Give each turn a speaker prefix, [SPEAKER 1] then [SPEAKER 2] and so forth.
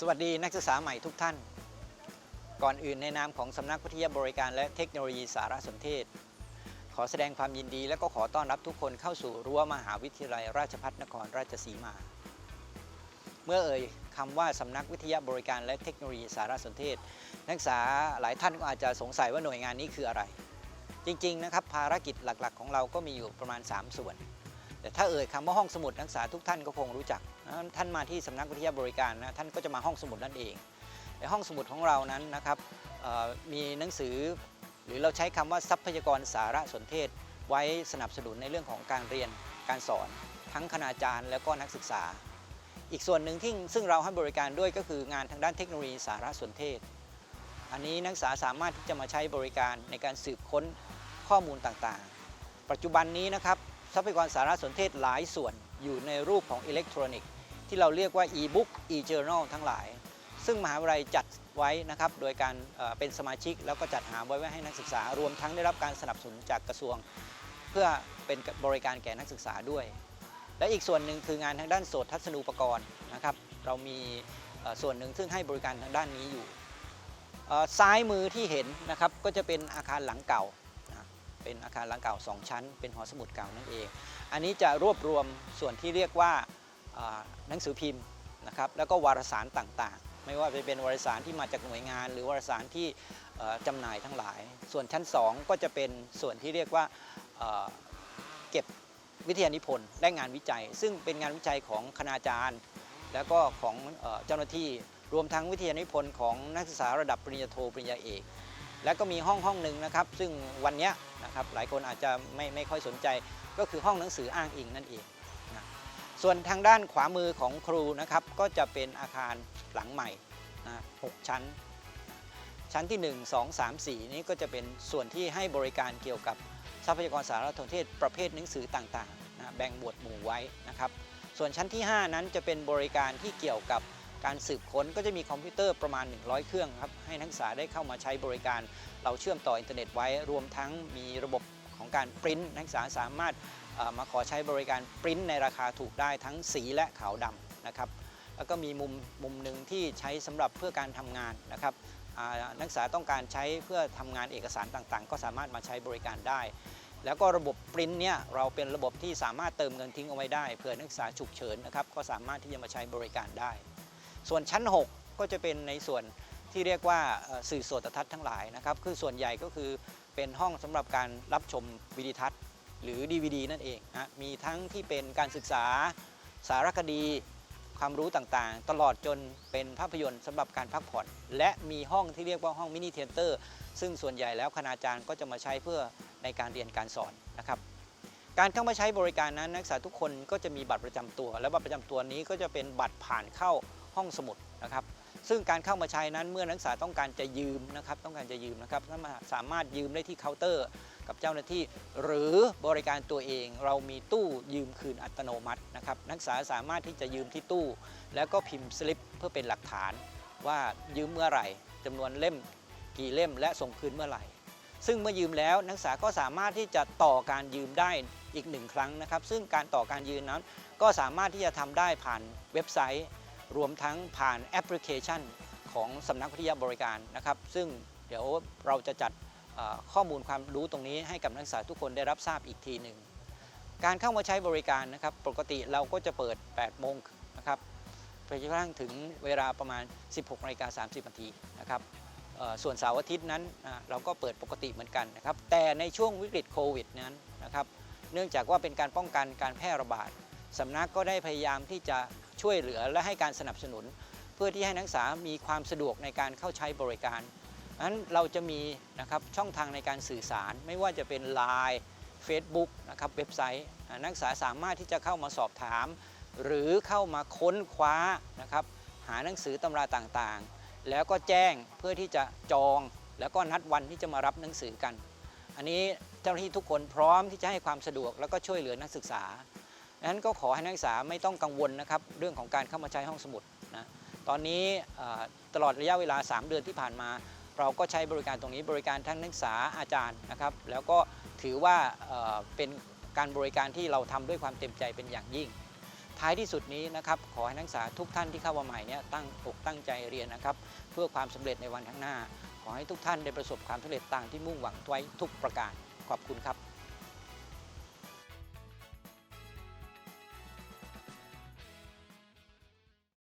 [SPEAKER 1] สวัสดีนักศึกษาใหม่ทุกท่าน ก่อนอื่นในนามของสำนักวิทยาบริการและเทคโนโลยีสารสนเทศ ขอแสดงความยินดีและก็ขอต้อนรับทุกคนเข้าสู่รั้วมหาวิทยาลัยราชภัฏนครราชสีมา เมื่อเอ่ยคำว่าสำนักวิทยาบริการและเทคโนโลยีสารสนเทศ นักศึกษาหลายท่านก็อาจจะสงสัยว่าหน่วยงานนี้คืออะไร จริงๆนะครับภารกิจหลักๆ ของเราก็มีอยู่ประมาณ 3 ส่วน แต่ถ้าเอ่ยคำว่าห้องสมุดนักศึกษาทุกท่านก็คงรู้จัก ท่านมาที่สำนักวิทยาบริการนะท่านก็จะมาห้องสมุดนั่นเองในห้องสมุดของเรานั้นนะครับมีหนังสือ หรือเราใช้คำว่าทรัพยากรสารสนเทศ ไว้สนับสนุนในเรื่องของการเรียนการสอน ทั้งคณาจารย์แล้วก็นักศึกษา อีกส่วนหนึ่งที่ซึ่งเราให้บริการด้วยก็คืองานทางด้านเทคโนโลยีสารสนเทศ อันนี้นักศึกษาสามารถที่จะมาใช้บริการในการสืบค้นข้อมูลต่างๆ ปัจจุบันนี้นะครับ ทรัพยากรสารสนเทศหลายส่วนอยู่ในรูปของอิเล็กทรอนิกส์ที่เราเรียกว่า e-book e-journal ทั้งหลาย ซึ่งมหาวิทยาลัยจัดไว้นะครับโดยการเป็นสมาชิกแล้วก็จัดหาไว้ไว้ให้นักศึกษารวมทั้งได้รับการสนับสนุนจากกระทรวง เพื่อเป็นบริการแก่นักศึกษาด้วย และอีกส่วนหนึ่งคืองานทางด้านโสตทัศนูปกรณ์นะครับเรามีส่วนหนึ่งซึ่งให้บริการทางด้านนี้อยู่ซ้ายมือที่เห็นนะครับก็จะเป็นอาคารหลังเก่า เป็นอาคารหลังเก่า 2 ชั้น เป็นหอสมุดเก่านั่นเอง อันนี้จะรวบรวมส่วนที่เรียกว่าหนังสือพิมพ์นะครับแล้วก็วารสารต่างๆ ไม่ว่าจะเป็นวารสารที่มาจากหน่วยงาน หรือวารสารที่เอ่อจำหน่ายทั้งหลาย ส่วนชั้น 2 ก็จะเป็นส่วนที่เรียกว่าเก็บวิทยานิพนธ์และงานวิจัย ซึ่งเป็นงานวิจัยของคณาจารย์ แล้วก็ของเอ่อเจ้าหน้าที่รวมทั้งวิทยานิพนธ์ของนักศึกษาระดับปริญญาโทปริญญาเอก แล้วก็มีห้องห้องหนึ่งนะครับซึ่งวันนี้นะครับหลายคนอาจจะไม่ไม่ค่อยสนใจ ก็คือห้องหนังสืออ้างอิงนั่นเองนะส่วนทางด้านขวามือของครูนะครับก็จะเป็นอาคารหลังใหม่นะหกชั้น ชั้นที่ 1 2 3 4 นี้ก็จะเป็นส่วนที่ให้บริการเกี่ยวกับทรัพยากรสารสนเทศประเภทหนังสือต่างๆนะแบ่งหมวดหมู่ไว้นะครับส่วนชั้นที่ 5 นั้นจะเป็นบริการที่เกี่ยวกับ การสืบค้นก็จะมีคอมพิวเตอร์ประมาณ 100 เครื่องครับให้นักศึกษาได้เข้ามาใช้บริการ เราเชื่อมต่ออินเทอร์เน็ตไว้ รวมทั้งมีระบบของการปริ้นนักศึกษาสามารถมาขอใช้บริการปริ้นในราคาถูกได้ทั้งสีและขาวดำนะครับแล้วก็มีมุมมุมหนึ่งที่ใช้สำหรับเพื่อการทำงานนะครับนักศึกษาต้องการใช้เพื่อทำงานเอกสารต่างๆ ก็สามารถมาใช้บริการได้ แล้วก็ระบบปริ้นเนี่ยเราเป็นระบบที่สามารถเติมเงินทิ้งเอาไว้ได้เผื่อนักศึกษาฉุกเฉินนะครับก็สามารถที่จะมาใช้บริการได้ ส่วนชั้น 6 ก็จะเป็นในส่วนที่เรียกว่าสื่อโสตทัศน์ทั้งหลายนะครับคือส่วนใหญ่ก็คือเป็นห้องสำหรับการรับชมวิดีทัศน์ หรือ DVD นั่นเองนะมีทั้งที่เป็นการศึกษาสารคดีความรู้ต่างๆ ตลอดจนเป็นภาพยนตร์สำหรับการพักผ่อน และมีห้องที่เรียกว่าห้องมินิเทเตอร์ซึ่งส่วนใหญ่แล้วคณาจารย์ก็จะมาใช้เพื่อในการเรียนการสอนนะครับการเข้ามาใช้บริการนั้นนักศึกษาทุกคนก็จะมีบัตรประจำตัว และบัตรประจำตัวนี้ก็จะเป็นบัตรผ่านเข้า ห้องสมุดนะครับซึ่งการเข้ามาใช้นั้นเมื่อนักศึกษาต้องการจะยืมนะครับต้องการจะยืมนะครับสามารถยืมได้ที่เคาน์เตอร์กับเจ้าหน้าที่ หรือบริการตัวเองเรามีตู้ยืมคืนอัตโนมัตินะครับนักศึกษาสามารถที่จะยืมที่ตู้ แล้วก็พิมพ์สลิปเพื่อเป็นหลักฐาน ว่ายืมเมื่อไหร่จำนวนเล่มกี่เล่มและส่งคืนเมื่อไหร่ ซึ่งเมื่อยืมแล้วนักศึกษาก็สามารถที่จะต่อการยืมได้อีกหนึ่งครั้งนะครับ ซึ่งการต่อการยืมนั้นก็สามารถที่จะทำได้ผ่านเว็บไซต์ รวมทั้งผ่านแอปพลิเคชันของสำนักวิทยาบริการนะครับ ซึ่งเดี๋ยวเราจะจัดข้อมูลความรู้ตรงนี้ให้กับนักศึกษาทุกคนได้รับทราบอีกทีหนึ่ง การเข้ามาใช้บริการนะครับ ปกติเราก็จะเปิด 8 โมงนะครับไปจนกระทั่งถึงเวลาประมาณ 16นาฬิกา30นาทีนะครับส่วนเสาร์อาทิตย์นั้นเราก็เปิดปกติเหมือนกันนะครับ แต่ในช่วงวิกฤตโควิดนั้นนะครับ เนื่องจากว่าเป็นการป้องกันการแพร่ระบาดสำนักก็ได้พยายามที่จะ ช่วยเหลือและให้การสนับสนุน เพื่อที่ให้นักศึกษามีความสะดวกในการเข้าใช้บริการนั้นเราจะมีนะครับช่องทางในการสื่อสาร ไม่ว่าจะเป็น Line Facebook นะครับเว็บไซต์ นักศึกษาสามารถที่จะเข้ามาสอบถาม หรือเข้ามาค้นคว้านะครับหาหนังสือตำราต่างๆ แล้วก็แจ้งเพื่อที่จะจอง แล้วก็นัดวันที่จะมารับหนังสือกัน อันนี้เจ้าหน้าที่ทุกคนพร้อมที่จะให้ความสะดวกแล้วก็ช่วยเหลือนักศึกษา ดังนั้นก็ขอให้นักศึกษาไม่ต้องกังวลนะครับเรื่องของการเข้ามาใช้ห้องสมุดนะตอนนี้ตลอดระยะเวลา 3 เดือนที่ผ่านมา เราก็ใช้บริการตรงนี้บริการทั้งนักศึกษาอาจารย์นะครับ แล้วก็ถือว่าเป็นการบริการที่เราทำด้วยความเต็มใจเป็นอย่างยิ่ง ท้ายที่สุดนี้นะครับขอให้นักศึกษาทุกท่านที่เข้ามาใหม่เนี่ยตั้งอกตั้งใจเรียนนะครับ เพื่อความสำเร็จในวันข้างหน้า ขอให้ทุกท่านได้ประสบความสำเร็จตามที่มุ่งหวังไว้ทุกประการขอบคุณครับ